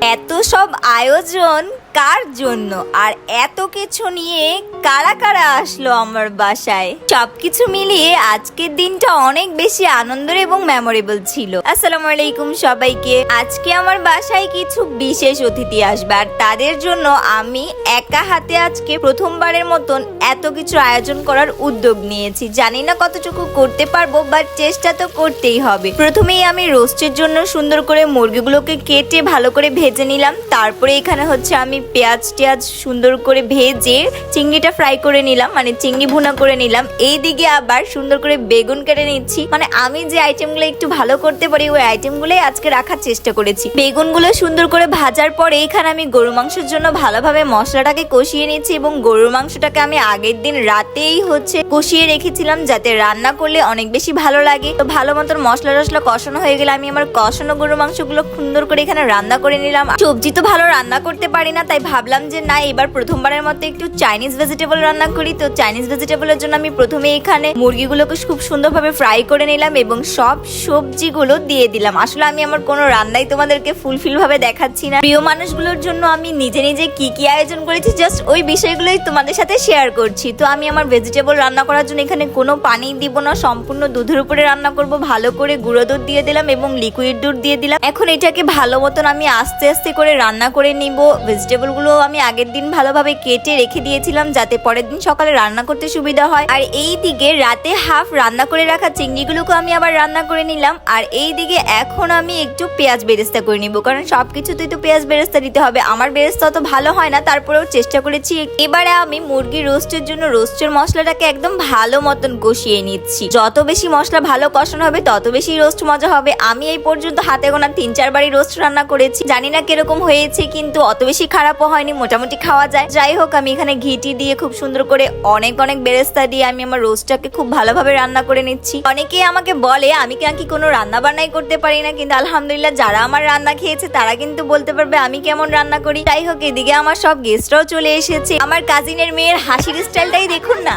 এত সব আয়োজন কার জন্য? আর এত কিছু নিয়ে কারা কারা আসলো আমার বাসায়? সবকিছু মিলিয়ে আজকের দিনটা অনেক বেশি আনন্দের এবং মেমোরেবল ছিল। আসসালামু আলাইকুম সবাইকে। আজকে আমার বাসায় কিছু বিশেষ অতিথি আসবে, আর তাদের জন্য আমি একা হাতে আজকে প্রথমবারের মতন এত কিছু আয়োজন করার উদ্যোগ নিয়েছি। জানি না কতটুকু করতে পারব বাট চেষ্টা তো করতেই হবে। প্রথমেই আমি রোস্টের জন্য সুন্দর করে মুরগিগুলোকে কেটে ভালো করে ভেজে নিলাম। তারপরে এখানে হচ্ছে আমি পেঁয়াজ টেয়াজ সুন্দর করে ভেজে চিংড়িটা ফ্রাই করে নিলাম মানে চিংড়ি ভুনা করে নিলাম। এই দিকে আবার সুন্দর করে বেগুন কেটে নিচ্ছি। মানে আমি যে আইটেমগুলো একটু ভালো করতে পারি, ওই আইটেমগুলোই আজকে রাখার চেষ্টা করেছি। বেগুনগুলো সুন্দর করে ভাজার পরে এখানে আমি গরু মাংসের জন্য ভালোভাবে মশলাটাকে কষিয়ে নিচ্ছি এবং গরুর মাংসটাকে আমি আগের দিন রাতেই হচ্ছে কষিয়ে রেখেছিলাম যাতে রান্না করলে অনেক বেশি ভালো লাগে। তো ভালো মতন মশলা টসলা কষানো হয়ে গেলে আমি আমার কষানো গরুর মাংসগুলো সুন্দর করে এখানে রান্না করে নিলাম। সবজি তো ভালো রান্না করতে পারি না, তাই ভাবলাম যে না, এবার প্রথমবারের মতো একটু চাইনিজ ভেজিটেবল রান্না করি। তো চাইনিজ ভেজিটেবলের জন্য আমি প্রথমে এখানে মুরগিগুলোকে খুব সুন্দরভাবে ফ্রাই করে নিলাম এবং সব সবজিগুলো দিয়ে দিলাম। আসলে আমি আমার কোনো রান্নাই তোমাদেরকে ফুলফিল ভাবে দেখাচ্ছি না। প্রিয় মানুষগুলোর জন্য আমি নিজে নিজে কি কি আয়োজন করেছি জাস্ট ওই বিষয়গুলোই তোমাদের সাথে শেয়ার করছি। তো আমি আমার ভেজিটেবল রান্না করার জন্য এখানে কোনো পানি দিব না, সম্পূর্ণ দুধের উপরে রান্না করব, ভালো করে গুঁড়ো দুধ দিয়ে দিলাম এবং লিকুইড দুধ দিয়ে দিলাম। এখন এটাকে ভালো মতন আমি আস্তে আস্তে করে রান্না করে নিব। ভেজিটেবলগুলো আমি আগের দিন ভালোভাবে কেটে রেখে দিয়েছিলাম যাতে পরের দিন সকালে রান্না করতে সুবিধা হয়। আর এই দিকে রাতে হাফ রান্না করে রাখা চিংড়িগুলোকে আমি আবার রান্না করে নিলাম। আর এই দিকে এখন আমি একটু পেঁয়াজ বেরেস্তা করে নিব, কারণ সবকিছুতেই তো পেঁয়াজ বেরেস্তা দিতে হবে। আমার বেরেস্তা অত ভালো হয় না, তারপরেও চেষ্টা করেছি এবারে আমি মুরগি রোস্টের জন্য রোস্টের মশলাটাকে একদম ভালো মতন কষিয়ে নিচ্ছি। যত বেশি মশলা ভালো কষানো হবে, তত বেশি রোস্ট মজা হবে। আমি এই পর্যন্ত হাতে গোনা তিন চারবারই রোস্ট রান্না করেছি। জানি না কীরকম হয়েছে, কিন্তু অত বেশি খারাপও হয়নি, মোটামুটি খাওয়া যায়। যাই হোক, আমি এখানে ঘিটি দিয়ে খুব সুন্দর করে অনেক অনেক বেরেস্তা দিয়ে আমি আমার রোস্টটাকে খুব ভালোভাবে রান্না করে নিচ্ছি। অনেকেই আমাকে বলে, আমি কি কোনো রান্না বান্নাই করতে পারি না? কিন্তু আলহামদুলিল্লাহ, যারা আমার রান্না খেয়েছে, তারা কিন্তু বলতে পারবে, আমি কেমন রান্না করি? যাই হোক, এদিকে আমার সব গেস্টরাও চলে এসেছে। আমার কাজিনের মেয়ের হাসির স্টাইলটাই দেখুন না।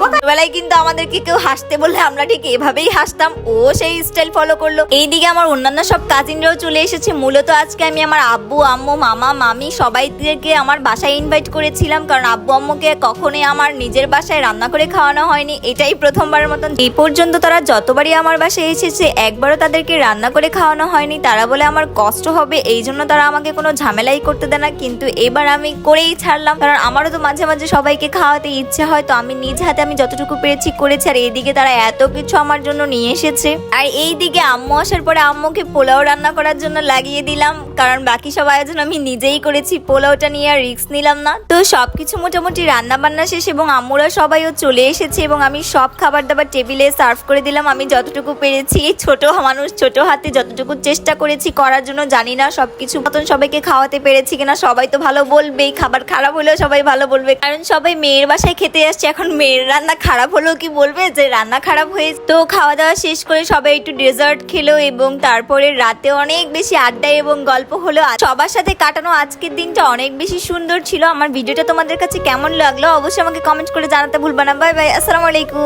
ছোটবেলায় কিন্তু আমাদেরকে কেউ হাসতে বললে আমরা ঠিক এভাবেই হাসতাম। ও সেই স্টাইল ফলো করল। এইদিকে আমার অন্যান্য সব কাজিনরাও চলে এসেছে। মূলত আজকে আমি আমার আব্বু, আম্মু, মামা, মামি সবাইকে আমার বাসায় ইনভাইট করেছিলাম। কারণ আব্বু, আম্মুকে কখনোই আমার নিজের বাসায় রান্না করে খাওয়ানো হয়নি। এটাই প্রথমবারের মতন। এই পর্যন্ত তারা যতবারই আমার বাসায় এসেছে, একবারও তাদেরকে রান্না করে খাওয়ানো হয়নি। তারা বলে আমার কষ্ট হবে, এই জন্য তারা আমাকে কোনো ঝামেলাই করতে দেয় না। কিন্তু এবার আমি করেই ছাড়লাম। কারণ আমারও তো মাঝে মাঝে সবাইকে খাওয়াতে ইচ্ছে হয়, তো আমি নিজ হাতে আমি যতটুকু পেরেছি করেছি, আর এইদিকে তারা এত কিছু আমার জন্য নিয়ে এসেছে। আর এইদিকে আম্মু আসার পরে আম্মুকে পোলাও রান্না করার জন্য লাগিয়ে দিলাম, কারণ বাকি সব আয়োজন আমি নিজেই করেছি, পোলাওটা নিয়ে আর রিস্ক নিলাম না। তো সবকিছু মোটামুটি রান্না বান্না শেষ এবং আম্মুরা সবাইও চলে এসেছে এবং আমি সব খাবার দাবার টেবিলে সার্ভ করে দিলাম। আমি যতটুকু পেরেছি এই ছোট মানুষ, ছোট হাতে যতটুকু চেষ্টা করেছি করার জন্য, জানি না সবকিছু মতন সবাইকে খাওয়াতে পেরেছি কিনা, সবাই তো ভালো বলবেই, খাবার খারাপ হলেও সবাই ভালো বলবে। কারণ সবাই মেয়ের বাসায় খেতে আসছে, এখন মেয়ের রান্না খারাপ হলো কি বলবে? যে রান্না খারাপ হয়ে তো খাওয়া দাওয়া শেষ করে সবাই একটু ডেজার্ট খেলো এবং তারপরে রাতে অনেক বেশি আড্ডা এবং গল্প হলো। সবার সাথে কাটানো আজকের দিনটা অনেক বেশি সুন্দর ছিল। আমার ভিডিওটা তোমাদের কাছে কেমন লাগল অবশ্যই আমাকে কমেন্ট করে জানাতে ভুলবা না। বাই বাই আসসালামু আলাইকুম।